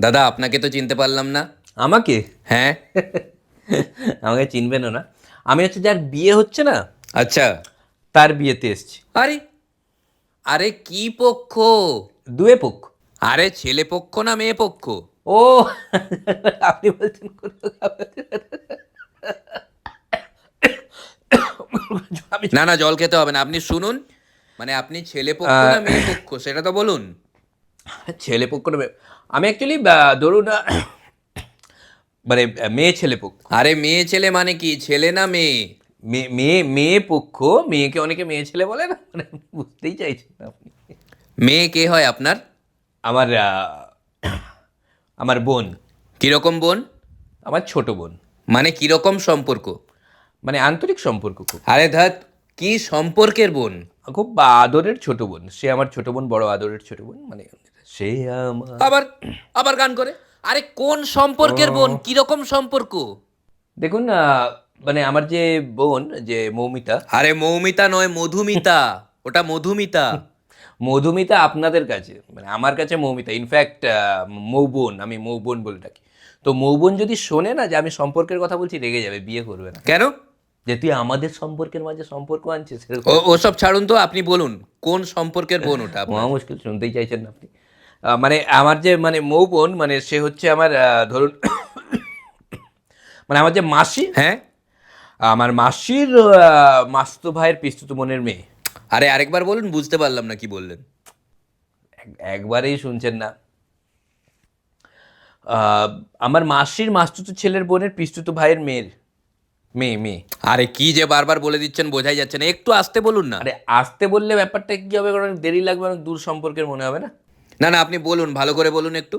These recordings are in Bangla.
দাদা আপনাকে তো চিনতে পারলাম না। আমাকে? হ্যাঁ। আমাকে চিনবেনও না। আমি হচ্ছে যার বিয়ে হচ্ছে না আচ্ছা। তার বিয়েতে এসছি। আরে আরে কি পক্ষ? দুয়ে পক্ষ। আরে ছেলে পক্ষ না মেয়ে পক্ষ? ও আপনি বলছেন না না জল খেতে হবে না। আপনি শুনুন। মানে আপনি ছেলে পক্ষ না মেয়ে পক্ষ সেটা তো বলুন। ছেলে পক্ষ আমি অ্যাকচুয়ালি ধরুন মানে মেয়ে ছেলে পক্ষ। আরে মেয়ে ছেলে মানে কি? ছেলে না মেয়ে? মেয়ে মেয়ে মেয়ে পক্ষ মেয়েকে অনেকে মেয়ে ছেলে বলে না? মানে বুঝতেই চাইছেন আপনি। মেয়ে কে হয় আপনার? আমার আমার বোন। কীরকম বোন? আমার ছোট বোন। মানে কীরকম সম্পর্ক? মানে আন্তরিক সম্পর্ক খুব। আরে ধাত কি সম্পর্কের বোন? খুব আদরের ছোট বোন। সে আমার ছোট বোন বড় আদরের ছোট বোন মানে সে আমার আবার আবার গান করে? আরে কোন সম্পর্কের বোন? কীরকম সম্পর্ক? দেখুন মানে আমার যে বোন যে মৌমিতা। আরে মৌমিতা নয় মধুমিতা। ওটা মধুমিতা। মধুমিতা আপনাদের কাছে মানে আমার কাছে মৌমিতা। ইনফ্যাক্ট মৌবোন আমি মৌবোন বলে ডাকি। তো মৌবোন যদি শোনে না যে আমি সম্পর্কের কথা বলছি রেগে যাবে বিয়ে করবে না। কেন? যে তুই আমাদের সম্পর্কের মাঝে সম্পর্ক আনছিস ওসব ছাড়ুন তো আপনি বলুন কোন সম্পর্কের বোন ওটা মহা মুশকিল শুনতেই চাইছেন না আপনি। মানে আমার যে মানে মৌ বোন মানে সে হচ্ছে আমার ধরুন মানে আমার যে মাসি হ্যাঁ। আমার মাসির মাসতো ভাইয়ের পিস্তুত বোনের মেয়ে। আরে আরেকবার বলুন বুঝতে পারলাম না কি বললেন। এক- একবারেই শুনছেন না। আমার মাসির মাস্তুতো ছেলের বোনের পিস্তুত ভাইয়ের মেয়ের। মেয়ে মেয়ে আরে কি যে বারবার বলে দিচ্ছেন বোঝাই যাচ্ছে না। একটু আসতে বলুন না। আরে আসতে বললে ব্যাপারটা কি হবে? কারণ দেরি লাগবে অনেক দূর সম্পর্কের মনে হবে না? না না আপনি বলুন ভালো করে বলুন একটু।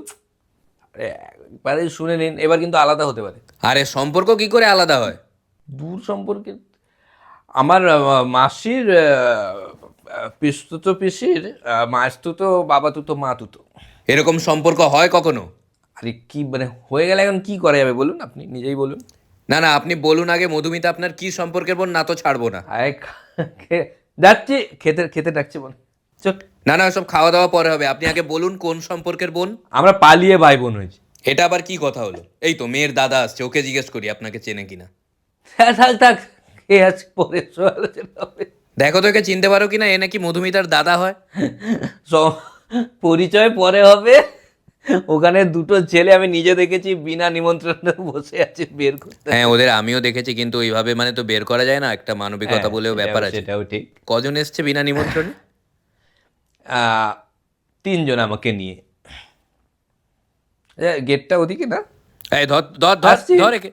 আরে একবারে শুনে নিন এবার কিন্তু আলাদা হতে পারে। আরে সম্পর্ক কি করে আলাদা হয়? দূর সম্পর্কে আমার মাসির পিস্তুত পিসির মাস্তুতো বাবা তুতো মা তুতো এরকম সম্পর্ক হয় কখনো? আরে কি মানে হয়ে গেলে এখন কি করা যাবে? বলুন আপনি নিজেই বলুন। না না আপনি বলুন আগে মধুমিতা আপনার কি সম্পর্কের বোন? না তো ছাড়বো না। যাচ্ছি খেতে খেতে ডাকছি চল। না না সব খাওয়া দাওয়া পরে হবে। আপনি আগে বলুন কোন সম্পর্কের বোন? আমরা পালিয়ে ভাই বোন হয়েছি। এটা আবার কি কথা হলো? এই তো মেয়ের দাদা আসছে ওকে জিজ্ঞেস করি আপনাকে চেনে কিনা। হ্যাঁ, থাক থাক কে আছে পরে আলোচনা হবে। দেখো তো একে চিনতে পারো কিনা এ নাকি মধুমিতার দাদা হয়। পরিচয় পরে হবে। ওখানে দুটো ছেলে আমি নিজে দেখেছি বিনা নিমন্ত্রণে বসে আছে বের করতে। হ্যাঁ ওদের আমিও দেখেছি কিন্তু ওইভাবে মানে তো বের করা যায় না একটা মানবিকতা হ্যাঁ, বলেও ব্যাপার আছে। সেটাও ঠিক। কজন এসছে বিনা নিমন্ত্রণে? আহ, তিনজন আমাকে নিয়ে। গেটটা ওদিকে না? এই ধর ধর ধর ধর একে।